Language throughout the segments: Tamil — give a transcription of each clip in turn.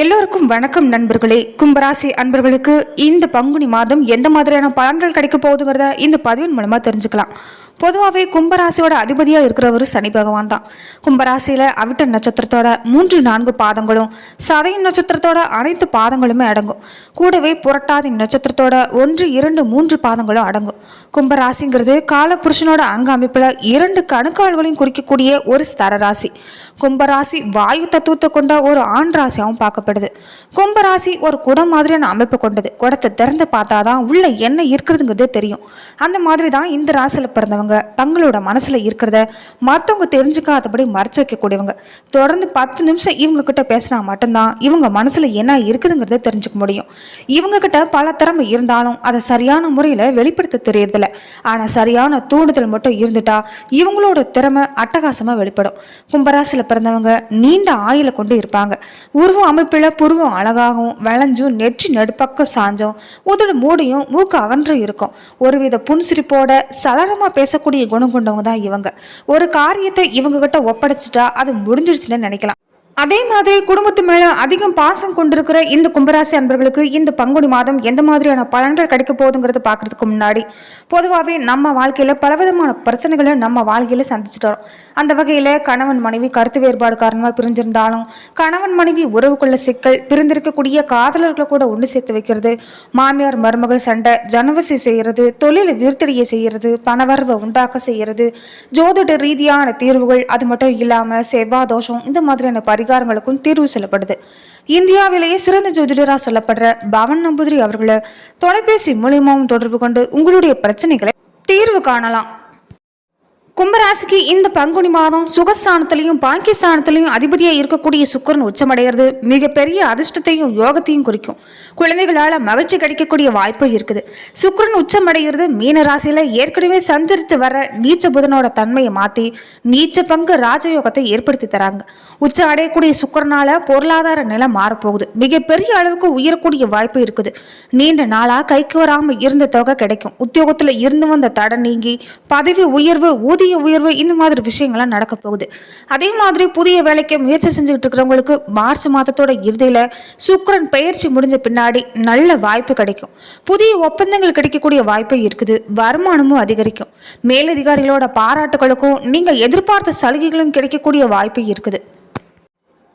எல்லோருக்கும் வணக்கம் நண்பர்களே. கும்பராசி அன்பர்களுக்கு இந்த பங்குனி மாதம் எந்த மாதிரியான பலன்கள் கிடைக்க போகுதுங்கிறத இந்த பதிவின் மூலமாக தெரிஞ்சுக்கலாம். பொதுவாகவே கும்பராசியோட அதிபதியாக இருக்கிறவர் சனி பகவான் தான். கும்பராசியில் அவிட்ட நட்சத்திரத்தோட மூன்று நான்கு பாதங்களும் சதயம் நட்சத்திரத்தோட அனைத்து பாதங்களுமே அடங்கும். கூடவே புரட்டாதி நட்சத்திரத்தோட ஒன்று இரண்டு மூன்று பாதங்களும் அடங்கும். கும்பராசிங்கிறது காலபுருஷனோட அங்க அமைப்பில் இரண்டு கணுக்கால்களையும் குறிக்கக்கூடிய ஒரு ஸ்தர ராசி. கும்பராசி வாயு தத்துவத்தை கொண்ட ஒரு ஆண் ராசியாகவும் பார்க்கப்படுது. கும்பராசி ஒரு குடம் மாதிரியான அமைப்பு கொண்டது. குடத்தை திறந்து பார்த்தா தான் உள்ள என்ன இருக்கிறதுங்கிறது தெரியும். அந்த மாதிரி தான் இந்த ராசியில் பிறந்தவங்க. தங்களோட மனசுல இருக்கிறத மற்றவங்க தெரிஞ்சுக்காதபடி மறைச்சு வைக்கக்கூடியவங்க. தொடர்ந்து பத்து நிமிஷம் இவங்க கிட்ட பேசினா மட்டும்தான் இவங்க மனசுல என்ன இருக்குதுங்கிறத தெரிஞ்சுக்க முடியும். இவங்க கிட்ட பல திறமை இருந்தாலும் அதை சரியான முறையில் வெளிப்படுத்த தெரியறதில்ல. ஆனால் சரியான தூண்டுதல் மட்டும் இருந்துட்டா இவங்களோட திறமை அட்டகாசமாக வெளிப்படும். கும்பராசியில் பிறந்தவங்க நீண்ட ஆயில கொண்டு இருப்பாங்க. உருவம் அமைப்பில் புருவம் அழகாகவும் விளைஞ்சும் நெற்றி நடுப்பக்கம் சாஞ்சும் உதடு மூடியும் மூக்கு அகன்றும் இருக்கும். ஒருவித புன்சிரிப்போட சலரமா பேசக்கூடிய குணம் கொண்டவங்க தான் இவங்க. ஒரு காரியத்தை இவங்க கிட்ட ஒப்படைச்சிட்டா அது முடிஞ்சிடுச்சுன்னு நினைக்கலாம். அதே மாதிரி குடும்பத்து மேல அதிகம் பாசம் கொண்டிருக்கிற இந்த கும்பராசி அன்பர்களுக்கு இந்த பங்குனி மாதம் எந்த மாதிரியான பலன்கள் கிடைக்க போகுதுங்கிறது பார்க்கறதுக்கு முன்னாடி பொதுவாகவே நம்ம வாழ்க்கையில பலவிதமான பிரச்சனைகளை நம்ம வாழ்க்கையில சந்திச்சுட்டு வரோம். அந்த வகையில கணவன் மனைவி கருத்து வேறுபாடு காரணமாக பிரிஞ்சிருந்தாலும் கணவன் மனைவி உறவுக்குள்ள சிக்கல் பிரிந்திருக்கக்கூடிய காதலர்களை கூட ஒன்று சேர்த்து வைக்கிறது மாமியார் மருமகள் சண்டை ஜனவசி செய்யறது தொழில் விருத்தடியை செய்யறது பணவரவை உண்டாக்க செய்யறது ஜோதிட ரீதியான தீர்வுகள் அது மட்டும் இல்லாம செவ்வாய் தோஷம் இந்த மாதிரியான பரிகாரங்களுக்கும் தீர்வு சொல்லப்படுது. இந்தியாவிலேயே சிறந்த ஜோதிடரா சொல்லப்படுற பவன் நம்பூதிரி அவர்களை தொலைபேசி மூலியமாவும் தொடர்பு கொண்டு உங்களுடைய பிரச்சனைகளை தீர்வு காணலாம். கும்பராசிக்கு இந்த பங்குனி மாதம் சுகஸ்தானத்திலையும் பாக்கியஸ்தானத்திலையும் அதிபதியாக இருக்கக்கூடிய சுக்கரன் உச்சமடைகிறது. மிகப்பெரிய அதிர்ஷ்டத்தையும் யோகத்தையும் குறிக்கும். குழந்தைகளால் மகிழ்ச்சி கிடைக்கக்கூடிய வாய்ப்பு இருக்குது. சுக்கரன் உச்சமடைகிறது. மீனராசியில் ஏற்கனவே சந்திரித்து வர நீச்ச புதனோட தன்மையை மாற்றி நீச்ச பங்கு ராஜயோகத்தை ஏற்படுத்தி தராங்க. உச்சம் அடையக்கூடிய சுக்கரனால் பொருளாதார நிலை மாறப்போகுது. மிகப்பெரிய அளவுக்கு உயரக்கூடிய வாய்ப்பு இருக்குது. நீண்ட நாளாக கைக்கு வராமல் இருந்த தொகை கிடைக்கும். உத்தியோகத்தில் இருந்து வந்த தடை நீங்கி பதவி உயர்வு ஊதிய உயர்வு இந்த மாதிரி விஷயங்கள்லாம் நடக்க போகுது. அதே மாதிரி புதிய வேலைக்கு முயற்சி செஞ்சுக்கிட்டு இருக்கிறவங்களுக்கு மார்ச் மாதத்தோட இறுதியில சுக்கரன் பயிற்சி முடிஞ்ச பின்னாடி நல்ல வாய்ப்பு கிடைக்கும். புதிய ஒப்பந்தங்கள் கிடைக்கக்கூடிய வாய்ப்பு இருக்குது. வருமானமும் அதிகரிக்கும். மேலதிகாரிகளோட பாராட்டுகளுக்கும் நீங்க எதிர்பார்த்த சலுகைகளும் கிடைக்கக்கூடிய வாய்ப்பு இருக்குது.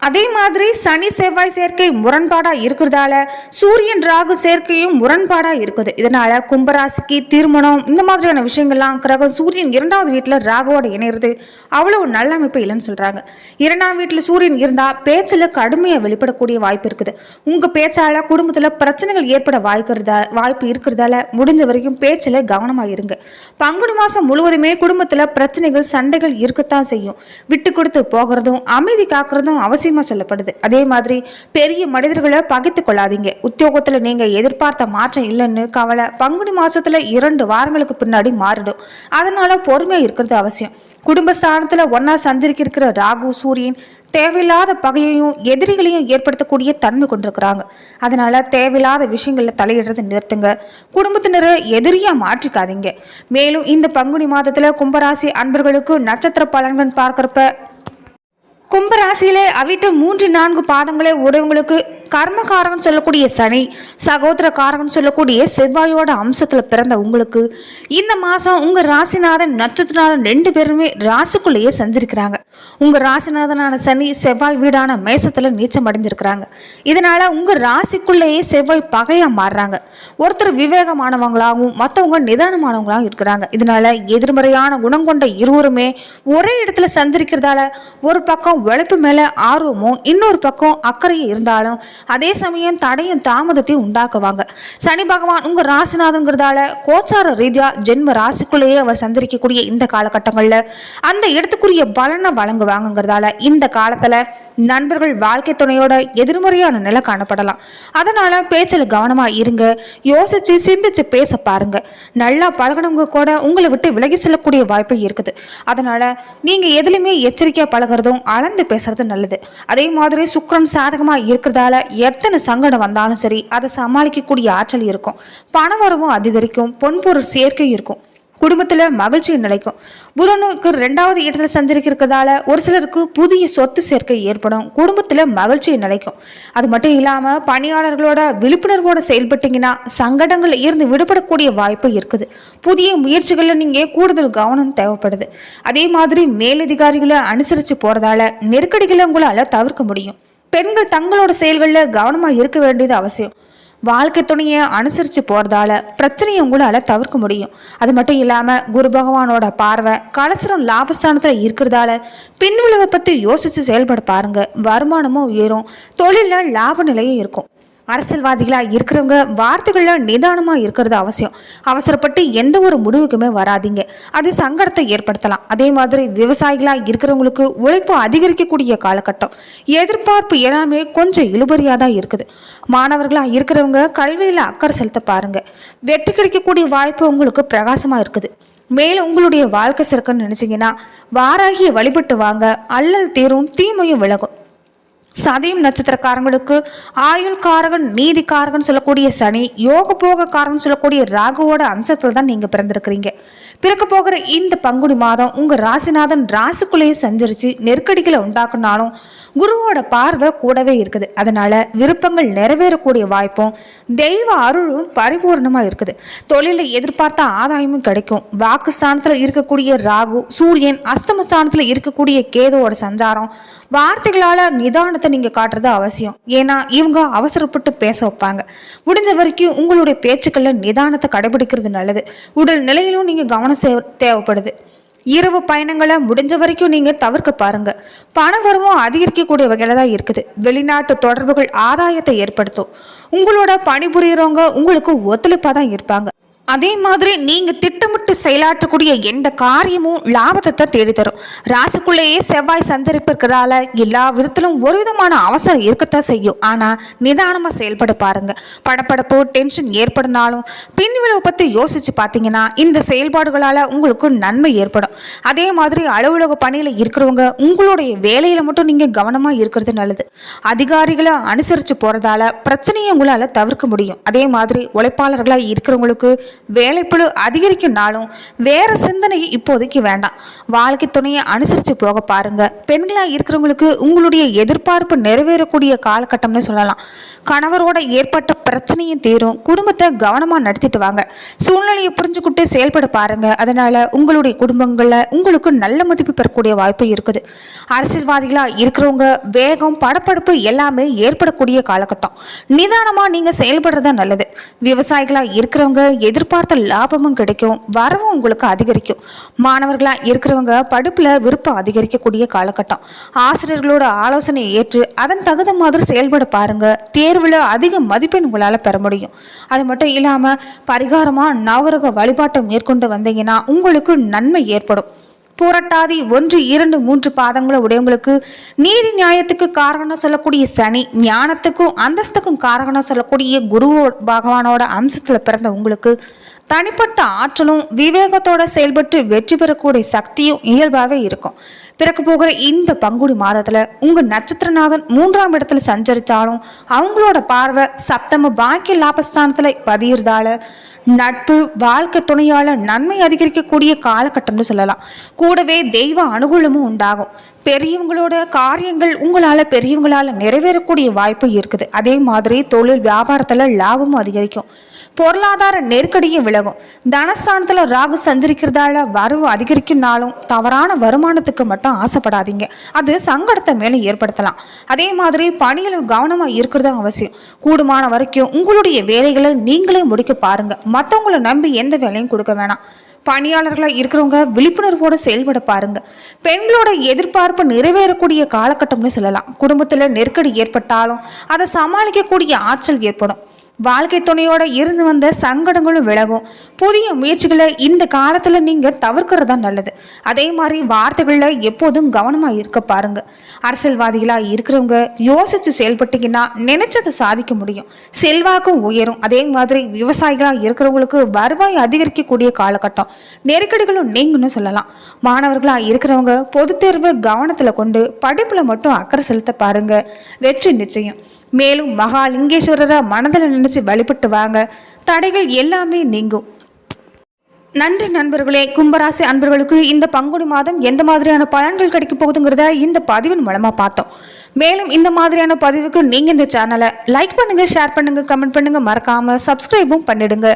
அதே மாதிரி சனி செவ்வாய் சேர்க்கை முரண்பாடா இருக்கிறதால சூரியன் ராகு சேர்க்கையும் முரண்பாடா இருக்குது. இதனால கும்பராசிக்கு திருமணம் இந்த மாதிரியான விஷயங்கள்லாம் கிரகம் சூரியன் இரண்டாவது வீட்டில் ராகுவோட இணையிறது அவ்வளவு நல்ல அமைப்பு இல்லைன்னு சொல்றாங்க. இரண்டாம் வீட்டில் சூரியன் இருந்தா பேச்சில் கடுமையாக வெளிப்படக்கூடிய வாய்ப்பு இருக்குது. உங்க பேச்சால குடும்பத்தில் பிரச்சனைகள் ஏற்பட வாய்க்கிறதா வாய்ப்பு இருக்கிறதால முடிஞ்ச வரைக்கும் பேச்சில் கவனமாக இருங்க. பங்குனி மாதம் முழுவதுமே குடும்பத்தில் பிரச்சனைகள் சண்டைகள் இருக்கத்தான் செய்யும். விட்டு கொடுத்து போகிறதும் அமைதி காக்கிறதும் அவசியம் சொல்லப்படுது. அதே மாதிரி பெரிய மனிதர்களை பகைத்து கொள்ளாதீங்க. உத்தியோகத்துல நீங்க எதிர்பார்த்த மாற்றம் இல்லைன்னு கவலை பங்குனி மாசத்துல இரண்டு வாரங்களுக்கு பின்னாடி மாறிடும். அதனால பொறுமையா இருக்கிறது அவசியம். குடும்பஸ்தானத்துல ஒன்னா சஞ்சரிக்க ராகு சூரியன் தேவையில்லாத பகையையும் எதிரிகளையும் ஏற்படுத்தக்கூடிய தன்மை கொண்டிருக்கிறாங்க. அதனால தேவையில்லாத விஷயங்களில் தலையிடுறதை நிறுத்துங்க. குடும்பத்தினரை எதிரியா மாற்றிக்காதீங்க. மேலும் இந்த பங்குனி மாதத்துல கும்பராசி அன்பர்களுக்கு நட்சத்திர பலன்கள் பார்க்கறப்ப கும்பராசியிலே அவிட்ட மூன்று நான்கு பாதங்களே உடையவங்களுக்கு கர்மகாரகன் சொல்லக்கூடிய சனி சகோதரகாரகன் சொல்லக்கூடிய செவ்வாயோட அம்சத்துல பிறந்த உங்களுக்கு. இந்த மாசம் உங்க ராசிநாதன் நட்சத்திரநாதன் ரெண்டு பேருமே ராசிக்குள்ளேயே செஞ்சிருக்கிறாங்க. உங்க ராசிநாதனான சனி செவ்வாய் வீடான மேசத்துல நீச்சம் அடைஞ்சிருக்கிறாங்க. இதனால உங்க ராசிக்குள்ளேயே செவ்வாய் பகையா மாறுறாங்க. ஒருத்தர் விவேகமானவங்களாகவும் மற்றவங்க நிதானமானவங்களாகவும் இருக்கிறாங்க. இதனால எதிர்மறையான குணம் கொண்ட இருவருமே ஒரே இடத்துல சந்திருக்கிறதால ஒரு பக்கம் உழைப்பு மேல ஆர்வமும் இன்னொரு பக்கம் அக்கறையும் இருந்தாலும் அதே சமயம் தடையும் தாமதத்தையும் உண்டாக்குவாங்க. சனி பகவான் உங்கள் ராசிநாதங்கிறதால கோச்சார ரீதியாக ஜென்ம ராசிக்குள்ளேயே அவர் சந்திரிக்கக்கூடிய இந்த காலகட்டங்களில் அந்த இடத்துக்குரிய பலனை வழங்குவாங்கங்கிறதால இந்த காலத்தில் நண்பர்கள் வாழ்க்கை துணையோட எதிர்மறையான நிலை காணப்படலாம். அதனால பேச்சில் கவனமாக இருங்க. யோசிச்சு சிந்திச்சு பேச பாருங்க. நல்லா பழகினவங்க கூட உங்களை விட்டு விலகி செல்லக்கூடிய வாய்ப்பு இருக்குது. அதனால நீங்கள் எதுலையுமே எச்சரிக்கையாக பழகுறதும் அளந்து பேசுறது நல்லது. அதே மாதிரி சுக்கரன் சாதகமாக இருக்கிறதால எத்தனை சங்கடம் வந்தாலும் சரி அதை சமாளிக்கக்கூடிய ஆற்றல் இருக்கும். பண வரவும் அதிகரிக்கும் பொன்பொருள் சேர்க்கை இருக்கும். குடும்பத்தில் மகிழ்ச்சி நிலைக்கும். புதனுக்கு ரெண்டாவது இடத்துல சஞ்சரிக்கிறதால ஒரு சிலருக்கு புதிய சொத்து சேர்க்கை ஏற்படும். குடும்பத்தில் மகிழ்ச்சி நிலைக்கும். அது மட்டும் இல்லாமல் பணியாளர்களோட விழிப்புணர்வோட செயல்பட்டீங்கன்னா சங்கடங்கள் இருந்து விடுபடக்கூடிய வாய்ப்பு இருக்குது. புதிய முயற்சிகளில் நீங்கள் கூடுதல் கவனம் தேவைப்படுது. அதே மாதிரி மேலதிகாரிகளை அனுசரித்து போகிறதால நெருக்கடிகளை உங்களால் தவிர்க்க முடியும். பெண்கள் தங்களோட செயல்களில் கவனமாக இருக்க வேண்டியது அவசியம். வாழ்க்கை துணையை அனுசரித்து போகிறதால பிரச்சனையை உங்களால் தவிர்க்க முடியும். அது மட்டும் இல்லாமல் குரு பகவானோட பார்வை கலசரம் லாபஸ்தானத்தில் இருக்கிறதால பின்விளைவை பற்றி யோசித்து செயல்பட பாருங்கள் வருமானமும் உயரும். தொழிலில் லாப நிலையும் இருக்கும். அரசியல்வாதிகளாக இருக்கிறவங்க வார்த்தைகளில் நிதானமாக இருக்கிறது அவசியம். அவசரப்பட்டு எந்த ஒரு முடிவுக்குமே வராதீங்க. அது சங்கடத்தை ஏற்படுத்தலாம். அதே மாதிரி விவசாயிகளாக இருக்கிறவங்களுக்கு உழைப்பு அதிகரிக்கக்கூடிய காலகட்டம். எதிர்பார்ப்பு எல்லாமே கொஞ்சம் இழுபறியாக தான் இருக்குது. மாணவர்களாக இருக்கிறவங்க கல்வியில் அக்கறை செலுத்த பாருங்க. வெற்றி கிடைக்கக்கூடிய வாய்ப்பு உங்களுக்கு பிரகாசமாக இருக்குது. மேலும் உங்களுடைய வாழ்க்கை சிறக்குன்னு நினச்சிங்கன்னா வாராகிய வழிபட்டு வாங்க. அல்லல் தீரும் தீமையும் விலகும். சதயம் நட்சத்திரக்காரங்களுக்கு ஆயுள் காரகன் சொல்லக்கூடிய சனி யோக போக காரகன் சொல்லக்கூடிய ராகுவோட அம்சத்தில் தான் நீங்கள் பிறந்திருக்கிறீங்க. பிறக்க போகிற இந்த பங்குனி மாதம் உங்கள் ராசிநாதன் ராசிக்குள்ளேயே சஞ்சரித்து நெருக்கடிகளை உண்டாக்குனாலும் குருவோட பார்வை கூடவே இருக்குது. அதனால் விருப்பங்கள் நிறைவேறக்கூடிய வாய்ப்பும் தெய்வ அருளும் பரிபூர்ணமாக இருக்குது. தொழிலில் எதிர்பார்த்த ஆதாயமும் கிடைக்கும். வாக்கு ஸ்தானத்தில் இருக்கக்கூடிய ராகு சூரியன் அஸ்தம ஸ்தானத்தில் இருக்கக்கூடிய கேதுவோட சஞ்சாரம் வார்த்தைகளால் நிதானத்தை நீங்கள் காட்டுறது அவசியம். ஏன்னா இவங்க அவசரப்பட்டு பேச வைப்பாங்க. முடிஞ்ச வரைக்கும் உங்களுடைய பேச்சுக்களில் நிதானத்தை கடைபிடிக்கிறது நல்லது. உடல் நிலையிலும் நீங்கள் கவனம் சே- தேவைப்படுது. இரவு பயணங்களை முடிஞ்ச வரைக்கும் நீங்க தவிர்க்க பாருங்க. பண வரவும் அதிகரிக்கக்கூடிய வகையில தான் இருக்குது. வெளிநாட்டு தொடர்புகள் ஆதாயத்தை ஏற்படுத்தும். உங்களோட பணிபுரியறவங்க உங்களுக்கு ஒத்துழைப்பா தான் இருப்பாங்க. அதே மாதிரி நீங்கள் திட்டமிட்டு செயலாற்றக்கூடிய எந்த காரியமும் லாபத்தை தான் தேடி ராசிக்குள்ளேயே செவ்வாய் சந்தரிப்பு இருக்கிறதால எல்லா விதத்திலும் ஒரு விதமான அவசரம் இருக்கத்தான் செய்யும். ஆனால் நிதானமாக செயல்பட பாருங்க. படப்படப்பு டென்ஷன் ஏற்படுனாலும் பின் விளைவு பற்றி யோசித்து பார்த்தீங்கன்னா இந்த செயல்பாடுகளால் உங்களுக்கு நன்மை ஏற்படும். அதே மாதிரி அலுவலக பணியில் இருக்கிறவங்க உங்களுடைய வேலையில் மட்டும் நீங்கள் கவனமாக இருக்கிறது நல்லது. அதிகாரிகளை அனுசரித்து போகிறதால பிரச்சனையை உங்களால் தவிர்க்க முடியும். அதே மாதிரி உழைப்பாளர்களாக இருக்கிறவங்களுக்கு வேலைப்பளு அதிகரிக்கும்னாலும் வேற சிந்தனை இப்போதைக்கு வேண்டாம். வாழ்க்கை துணையை அனுசரித்து போக பாருங்க. பெண்களாக இருக்கிறவங்களுக்கு உங்களுடைய எதிர்பார்ப்பு நிறைவேறக்கூடிய காலகட்டம்னு சொல்லலாம். கணவரோட ஏற்பட்ட பிரச்சனையும் தீரும். குடும்பத்தை கவனமாக நடத்திட்டு வாங்க. சூழ்நிலையை புரிஞ்சுக்கிட்டு செயல்பட பாருங்க. அதனால உங்களுடைய குடும்பங்களில் உங்களுக்கு நல்ல மதிப்பு பெறக்கூடிய வாய்ப்பு இருக்குது. அரசியல்வாதிகளாக இருக்கிறவங்க வேகம் படப்படுப்பு எல்லாமே ஏற்படக்கூடிய காலகட்டம். நிதானமாக நீங்கள் செயல்படுறது நல்லது. விவசாயிகளாக இருக்கிறவங்க எதிர்பார்த்த லாபமும் கிடைக்கும் வரவும் உங்களுக்கு அதிகரிக்கும். மாணவர்களாக இருக்கிறவங்க படிப்பில் விருப்பம் அதிகரிக்கக்கூடிய காலகட்டம். ஆசிரியர்களோட ஆலோசனையை ஏற்று அதன் தகுந்த மாதிரி செயல்பட பாருங்க. தேர்வில் அதிக மதிப்பெண் உங்களால் பெற முடியும். அது மட்டும் இல்லாமல் பரிகாரமாக நவரக வழிபாட்டை மேற்கொண்டு வந்தீங்கன்னா உங்களுக்கு நன்மை ஏற்படும். புரட்டாதி ஒன்று இரண்டு மூன்று பாதங்களை உடையவங்களுக்கு நீதி நியாயத்துக்கு காரணம் சொல்லக்கூடிய சனி ஞானத்துக்கும் அந்தஸ்துக்கும் காரணம் சொல்லக்கூடிய குரு பகவானோட அம்சத்தில் பிறந்த உங்களுக்கு தனிப்பட்ட ஆற்றலும் விவேகத்தோட செயல்பட்டு வெற்றி பெறக்கூடிய சக்தியும் இயல்பாகவே இருக்கும். பிறக்க போகிற இந்த பங்குடி மாதத்தில் உங்கள் நட்சத்திரநாதன் மூன்றாம் இடத்துல சஞ்சரித்தாலும் அவங்களோட பார்வை சப்தம பாக்கிய லாபஸ்தானத்தில் பதியிறதால நட்பு வாழ்க்கை துணையால நன்மை அதிகரிக்கக்கூடிய காலகட்டம்னு சொல்லலாம். கூடவே தெய்வ அனுகூலமும் உண்டாகும். பெரியவங்களோட காரியங்கள் உங்களால் பெரியவங்களால் நிறைவேறக்கூடிய வாய்ப்பு இருக்குது. அதே மாதிரி தொழில் வியாபாரத்தில் லாபமும் அதிகரிக்கும். பொருளாதார நெருக்கடியும் விலகும். தனஸ்தானத்தில் ராகு சஞ்சரிக்கிறதால வரவு அதிகரிக்கும்னாலும் தவறான வருமானத்துக்கு மட்டும் ஆசைப்படாதீங்க. அது சங்கடத்தை மேலே ஏற்படுத்தலாம். அதே மாதிரி பணியில் கவனமாக இருக்கிறது அவசியம். கூடுமான வரைக்கும் உங்களுடைய வேலைகளை நீங்களே முடிக்க பாருங்கள் மற்றவங்களை நம்பி எந்த வேலையும் கொடுக்க வேணாம். பணியாளர்களாக இருக்கிறவங்க விழிப்புணர்வோடு செயல்பட பாருங்க. பெண்களோட எதிர்பார்ப்பு நிறைவேறக்கூடிய காலகட்டம்னு சொல்லலாம். குடும்பத்தில் நெருக்கடி ஏற்பட்டாலும் அதை சமாளிக்கக்கூடிய ஆற்றல் ஏற்படும். வாழ்க்கை துணையோட இருந்து வந்த சங்கடங்களும் விலகும். புதிய முயற்சிகளை இந்த காலத்தில் நீங்கள் தவிர்க்கிறது தான் நல்லது. அதே மாதிரி வார்த்தைகளில் எப்போதும் கவனமாக இருக்க பாருங்க. அரசியல்வாதிகளாக இருக்கிறவங்க யோசித்து செயல்பட்டீங்கன்னா நினைச்சதை சாதிக்க முடியும். செல்வாக்கும் உயரும். அதே மாதிரி விவசாயிகளாக இருக்கிறவங்களுக்கு வருவாய் அதிகரிக்கக்கூடிய காலகட்டம். நெருக்கடிகளும் நீங்கன்னு சொல்லலாம். மாணவர்களாக இருக்கிறவங்க பொதுத்தேர்வு கவனத்தில் கொண்டு படிப்பில் மட்டும் அக்கறை செலுத்த பாருங்க. வெற்றி நிச்சயம். மேலும் மகாலிங்கேஸ்வரரை மனதில் நினைச்சு வழிபட்டு வாங்க. தடைகள் எல்லாமே நீங்கும். நன்றி நண்பர்களே கும்பராசி அன்பர்களுக்கு இந்த பங்குனி மாதம் எந்த மாதிரியான பலன்கள் கிடைக்க போகுதுங்கிறத இந்த பதிவின் மூலமாக பார்த்தோம். மேலும் இந்த மாதிரியான பதிவுக்கு நீங்கள் இந்த சேனலை லைக் பண்ணுங்கள் ஷேர் பண்ணுங்கள் கமெண்ட் பண்ணுங்கள் மறக்காமல் சப்ஸ்கிரைபும் பண்ணிடுங்க.